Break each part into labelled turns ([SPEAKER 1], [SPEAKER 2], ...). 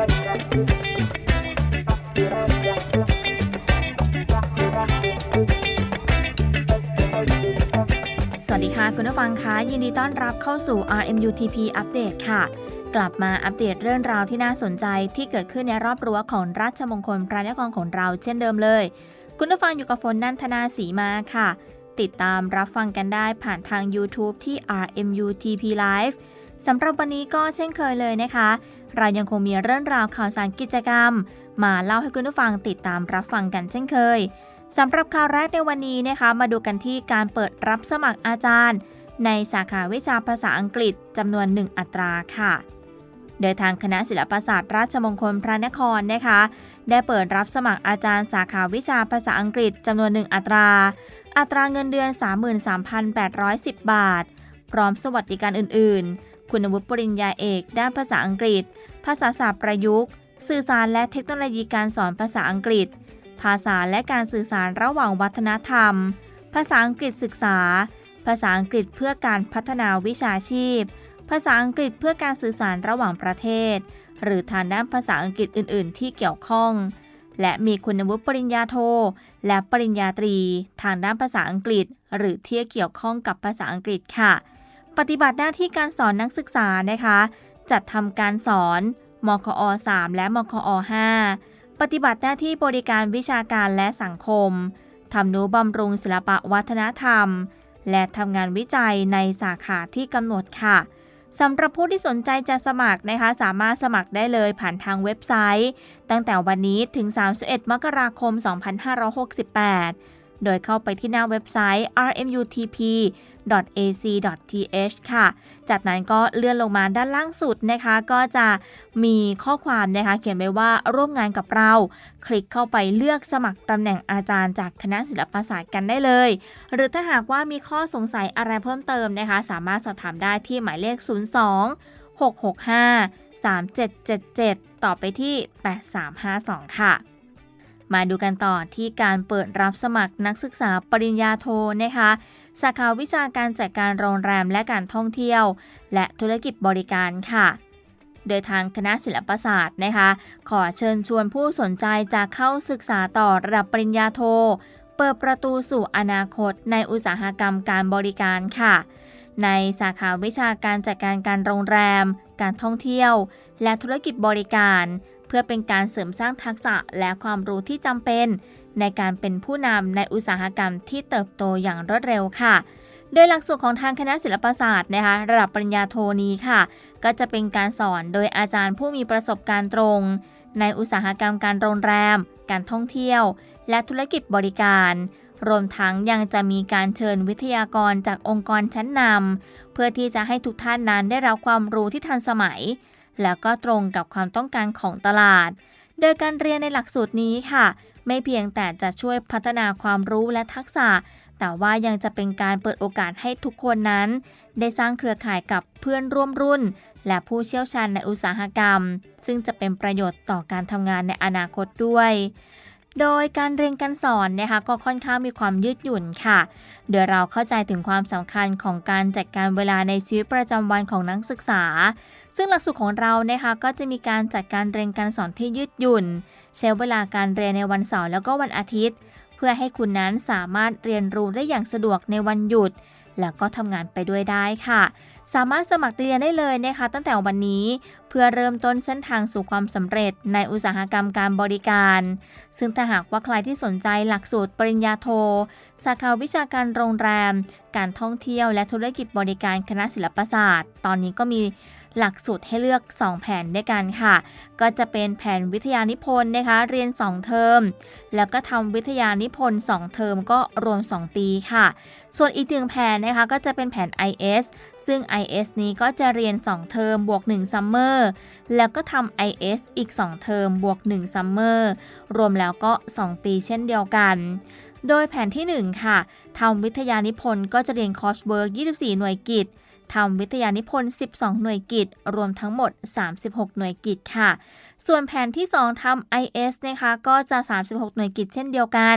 [SPEAKER 1] สวัสดีค่ะ คุณผู้ฟังคะยินดีต้อนรับเข้าสู่ RMUTP อัปเดตค่ะ กลับมาอัปเดตเรื่องราวที่น่าสนใจที่เกิดขึ้นในรอบรั้วของราชมงคลพระนครของเราเช่นเดิมเลย คุณผู้ฟังอยู่กับฝนนันทนาสีมาค่ะ ติดตามรับฟังกันได้ผ่านทาง YouTube ที่ RMUTP Live สำหรับวันนี้ก็เช่นเคยเลยนะคะ เรายังคงมีเรื่องราวข่าวสารกิจกรรม มาเล่าให้คุณผู้ฟังติดตามรับฟังกันเช่นเคยสำหรับข่าวแรกในวันนี้นะคะ มาดูกันที่การเปิดรับสมัครอาจารย์ ในสาขาวิชาภาษาอังกฤษจำนวน 1 อัตราค่ะโดยทางคณะศิลปศาสตร์ราชมงคลพระนครนะคะ ได้เปิดรับสมัครอาจารย์สาขาวิชาภาษาอังกฤษจำนวน1อัตรา อัตราเงินเดือน 33,810 บาท พร้อมสวัสดิการอื่นๆ คุณวุฒิปริญญาเอก ด้านภาษาอังกฤษ ภาษาศาสตร์ประยุกต์ สื่อสารและเทคโนโลยีการสอนภาษาอังกฤษ ภาษาและการสื่อสารระหว่างวัฒนธรรม ภาษาอังกฤษศึกษา ภาษาอังกฤษเพื่อการพัฒนาวิชาชีพ ภาษาอังกฤษเพื่อการสื่อสารระหว่างประเทศ หรือทางด้านภาษาอังกฤษอื่น ๆ ที่เกี่ยวข้อง และมีคุณวุฒิปริญญาโท และปริญญาตรี ทางด้านภาษาอังกฤษ หรือที่เกี่ยวข้องกับภาษาอังกฤษค่ะ ปฏิบัติหน้าที่การสอนนักศึกษานะคะ จัดทำการสอนมคอ 3 และมคอ 5 ปฏิบัติหน้าที่บริการวิชาการและสังคมทำนุบำรุงศิลปะวัฒนธรรม และทำงานวิจัยในสาขาที่กำหนดค่ะสำหรับผู้ที่สนใจจะสมัครนะคะ สามารถสมัครได้เลยผ่านทางเว็บไซต์ ตั้งแต่วันนี้ถึง 31 มกราคม 2568 โดยเข้าไปที่หน้าเว็บไซต์ rmutp ac.th ค่ะ จากนั้นก็เลื่อนลงมาด้านล่างสุดนะคะ ก็จะมีข้อความนะคะเขียนไว้ว่าร่วมงานกับเรา คลิกเข้าไปเลือกสมัครตำแหน่งอาจารย์จากคณะศิลปศาสตร์กันได้เลย หรือถ้าหากว่ามีข้อสงสัยอะไรเพิ่มเติมนะคะ สามารถสอบถามได้ที่หมายเลข 02 665 3777 ต่อไปที่ 8352 ค่ะ มาดูกันต่อที่การเปิดรับสมัครนักศึกษาปริญญาโทนะคะสาขาวิชาการจัดการโรงแรมและการท่องเที่ยว และธุรกิจบริการค่ะ โดยทางคณะศิลปศาสตร์นะคะ ขอเชิญชวนผู้สนใจจะเข้าศึกษาต่อระดับปริญญาโท เปิดประตูสู่อนาคตในอุตสาหกรรมการบริการค่ะ ในสาขาวิชาการจัดการการโรงแรม การท่องเที่ยว และธุรกิจบริการ เพื่อเป็นการเสริมสร้างทักษะและความรู้ที่จำเป็น ในการเป็นผู้นำในอุตสาหกรรมที่เติบโตอย่างรวดเร็วค่ะ โดยหลักสูตรของทางคณะศิลปศาสตร์นะคะระดับปริญญาโทนี้ค่ะ ก็จะเป็นการสอนโดยอาจารย์ผู้มีประสบการณ์ตรง ในอุตสาหกรรมการโรงแรม การท่องเที่ยว และธุรกิจบริการรวมทั้งยังจะมีการเชิญวิทยากรจากองค์กรชั้นนำเพื่อที่จะให้ทุกท่านนั้นได้รับความรู้ที่ทันสมัย แล้วก็ตรงกับความต้องการของตลาด โดยการเรียนในหลักสูตรนี้ค่ะ ไม่เพียงแต่จะช่วยพัฒนาความรู้และทักษะ แต่ว่ายังจะเป็นการเปิดโอกาสให้ทุกคนนั้น ได้สร้างเครือข่ายกับเพื่อนร่วมรุ่น และผู้เชี่ยวชาญในอุตสาหกรรม ซึ่งจะเป็นประโยชน์ต่อการทำงานในอนาคตด้วยโดยการเรียนการสอนนะคะก็ค่อนข้างมีความยืดหยุ่นค่ะ โดยเราเข้าใจถึงความสำคัญของการจัดการเวลาในชีวิตประจำวันของนักศึกษา ซึ่งหลักสูตรของเรานะคะก็จะมีการจัดการเรียนการสอนที่ยืดหยุ่น ใช้เวลาการเรียนในวันเสาร์แล้วก็วันอาทิตย์ เพื่อให้คุณนั้นสามารถเรียนรู้ได้อย่างสะดวกในวันหยุด แล้วก็ทำงานไปด้วยได้ค่ะสามารถสมัครเรียนได้เลยนะคะ ตั้งแต่วันนี้เพื่อเริ่มต้นเส้นทางสู่ความสำเร็จในอุตสาหกรรมการบริการ ซึ่งถ้าหากว่าใครที่สนใจหลักสูตรปริญญาโท สาขาวิชาการโรงแรม การท่องเที่ยวและธุรกิจบริการคณะศิลปศาสตร์ ตอนนี้ก็มีหลักสูตรให้เลือก 2 แผนด้วยกันค่ะ ก็จะเป็นแผนวิทยานิพนธ์นะคะ เรียน 2 เทอม แล้วก็ทำวิทยานิพนธ์ 2 เทอมก็รวม 2 ปีค่ะ ส่วนอีกหนึ่งแผนนะคะก็จะเป็นแผน IS ซึ่ง IS นี้ก็จะเรียน 2 เทอมบวก1ซัมเมอร์แล้วก็ทำ IS อีก 2 เทอมบวก1ซัมเมอร์รวมแล้วก็ 2 ปีเช่นเดียวกัน โดยแผนที่ 1 ค่ะทำวิทยานิพนธ์ก็จะเรียนคอร์สเวิร์ก24 หน่วยกิจ ทำวิทยานิพนธ์ 12 หน่วยกิจ รวมทั้งหมด 36 หน่วยกิจค่ะ ส่วนแผนที่ 2ทำ IS นะคะ ก็จะ 36 หน่วยกิจเช่นเดียวกัน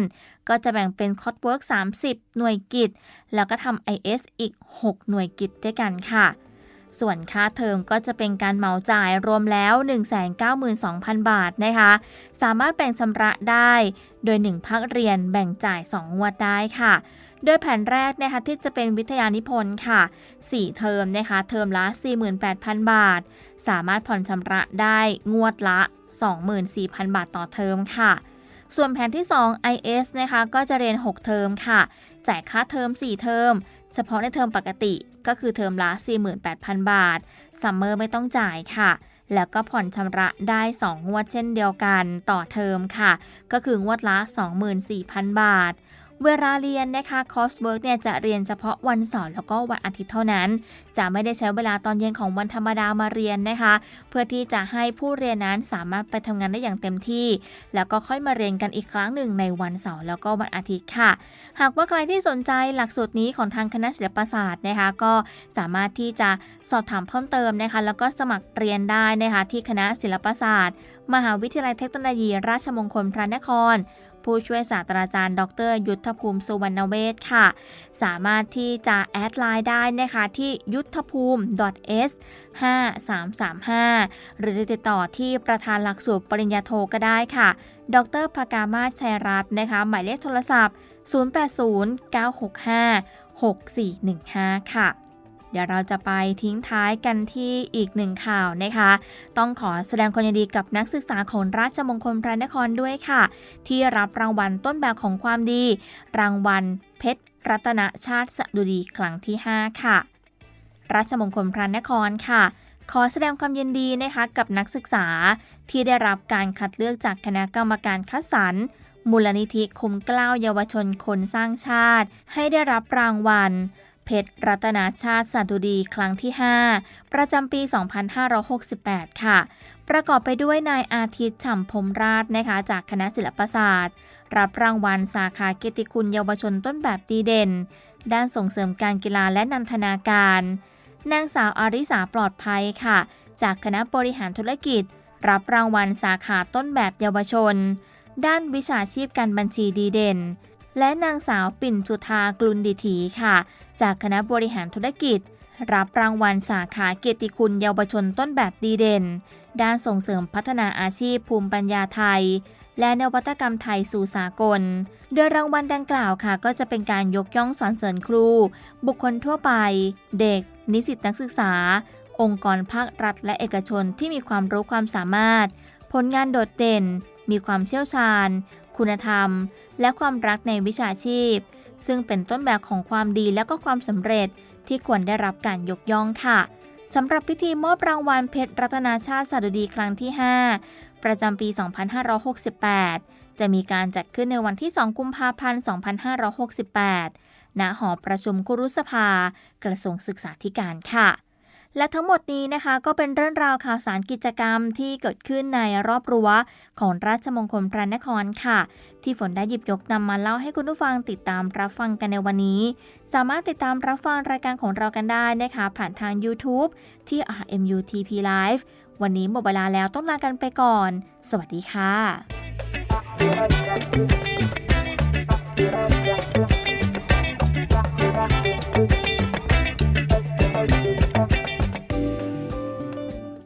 [SPEAKER 1] ก็จะแบ่งเป็นคอร์สเวิร์ก30 หน่วยกิจ แล้วก็ทำ IS อีก 6 หน่วยกิจด้วยกันค่ะส่วนค่าเทอมก็จะเป็นการเหมาจ่ายรวมแล้ว 192,000 บาทนะคะ สามารถแบ่งชำระได้ โดย 1 ภาคเรียนแบ่งจ่าย 2 งวดได้ค่ะ โดยแผนแรกนะคะที่จะเป็นวิทยานิพนธ์ค่ะ 4 เทอมนะคะ เทอมละ 48,000 บาท สามารถผ่อนชำระได้งวดละ 24,000 บาทต่อเทอมค่ะ ส่วนแผนที่ 2 IS นะคะ ก็จะเรียน 6 เทอมค่ะ จ่ายค่าเทอม 4 เทอม เฉพาะในเทอมปกติก็คือเทอมละ 48,000 บาท ซัมเมอร์ไม่ต้องจ่ายค่ะแล้วก็ผ่อนชำระได้ 2 งวดเช่นเดียวกันต่อเทอมค่ะ ก็คืองวดละ 24,000 บาท เวลาเรียนนะคะคอร์สเวิร์กเนี่ยจะเรียนเฉพาะวันเสาร์แล้วก็วันอาทิตย์เท่านั้น จะไม่ได้ใช้เวลาตอนเย็นของวันธรรมดามาเรียนนะคะ เพื่อที่จะให้ผู้เรียนนั้นสามารถไปทำงานได้อย่างเต็มที่ แล้วก็ค่อยมาเรียนกันอีกครั้งหนึ่งในวันเสาร์แล้วก็วันอาทิตย์ค่ะ หากว่าใครที่สนใจหลักสูตรนี้ของทางคณะศิลปศาสตร์นะคะ ก็สามารถที่จะสอบถามเพิ่มเติมนะคะ แล้วก็สมัครเรียนได้นะคะที่คณะศิลปศาสตร์ มหาวิทยาลัยเทคโนโลยี ราชมงคลพระนคร ผู้ช่วยศาสตราจารย์ ดร ยุทธภูมิสุวรรณเวชค่ะ สามารถที่จะแอดไลน์ได้นะคะที่ยุทธภูมิ .s 5335 หรือจะติดต่อที่ประธานหลักสูตรปริญญาโทก็ได้ค่ะ ดรภกามาศชัยรัตน์นะคะ หมายเลขโทรศัพท์ 0809656415 ค่ะ เดี๋ยวเราจะไปทิ้งท้ายกันที่อีกหนึ่งข่าวนะคะ ต้องขอแสดงความยินดีกับนักศึกษาของราชมงคลพระนครด้วยค่ะ ที่รับรางวัลต้นแบบของความดี รางวัลเพชรรัตนชาติสดุดีครั้งที่ 5 ค่ะ ราชมงคลพระนครค่ะ ขอแสดงความยินดีนะคะกับนักศึกษาที่ได้รับการคัดเลือกจากคณะกรรมการคัดสรรมูลนิธิคุมกล้าเยาวชนคนสร้างชาติ ให้ได้รับรางวัล เพชรรัตนาชาติสันตุดีครั้งที่ 5 ประจำปี 2568 ค่ะ ประกอบไปด้วยนายอาทิตย์ฉ่ำพรหมราชนะคะจากคณะศิลปศาสตร์ รับรางวัลสาขาเกียรติคุณเยาวชนต้นแบบดีเด่น ด้านส่งเสริมการกีฬาและนันทนาการ นางสาวอาริสาปลอดภัยค่ะ จากคณะบริหารธุรกิจ รับรางวัลสาขาต้นแบบเยาวชน ด้านวิชาชีพการบัญชีดีเด่น และนางสาวปิ่นสุธากลุนดิถีค่ะ จากคณะบริหารธุรกิจ รับรางวัลสาขาเกียรติคุณเยาวชนต้นแบบดีเด่น ด้านส่งเสริมพัฒนาอาชีพภูมิปัญญาไทย และนวัตกรรมไทยสู่สากล โดยรางวัลดังกล่าวค่ะ ก็จะเป็นการยกย่องสรรเสริญครู บุคคลทั่วไป เด็ก นิสิตนักศึกษา องค์กรภาครัฐและเอกชนที่มีความรู้ความสามารถ ผลงานโดดเด่น มีความเชี่ยวชาญ คุณธรรม และความรักในวิชาชีพ ซึ่งเป็นต้นแบบของความดีและก็ความสำเร็จที่ควรได้รับการยกย่องค่ะสำหรับพิธีมอบรางวัลเพชรรัตนาชาติสดุดีครั้งที่ 5 ประจำปี 2568 จะมีการจัดขึ้นในวันที่ 2 กุมภาพันธ์ 2568 ณ หอประชุมคุรุสภา กระทรวงศึกษาธิการค่ะ และทั้งหมดนี้นะคะก็เป็นเรื่องราวข่าวสารกิจกรรมที่เกิดขึ้นในรอบรั้วของราชมงคลพระนครค่ะ ที่ฝนได้หยิบยกนำมาเล่าให้คุณผู้ฟังติดตามรับฟังกันในวันนี้ สามารถติดตามรับฟังรายการของเรากันได้นะคะ ผ่านทาง YouTube ที่ RMUTP Live วันนี้หมดเวลาแล้วต้องลากันไปก่อน สวัสดีค่ะ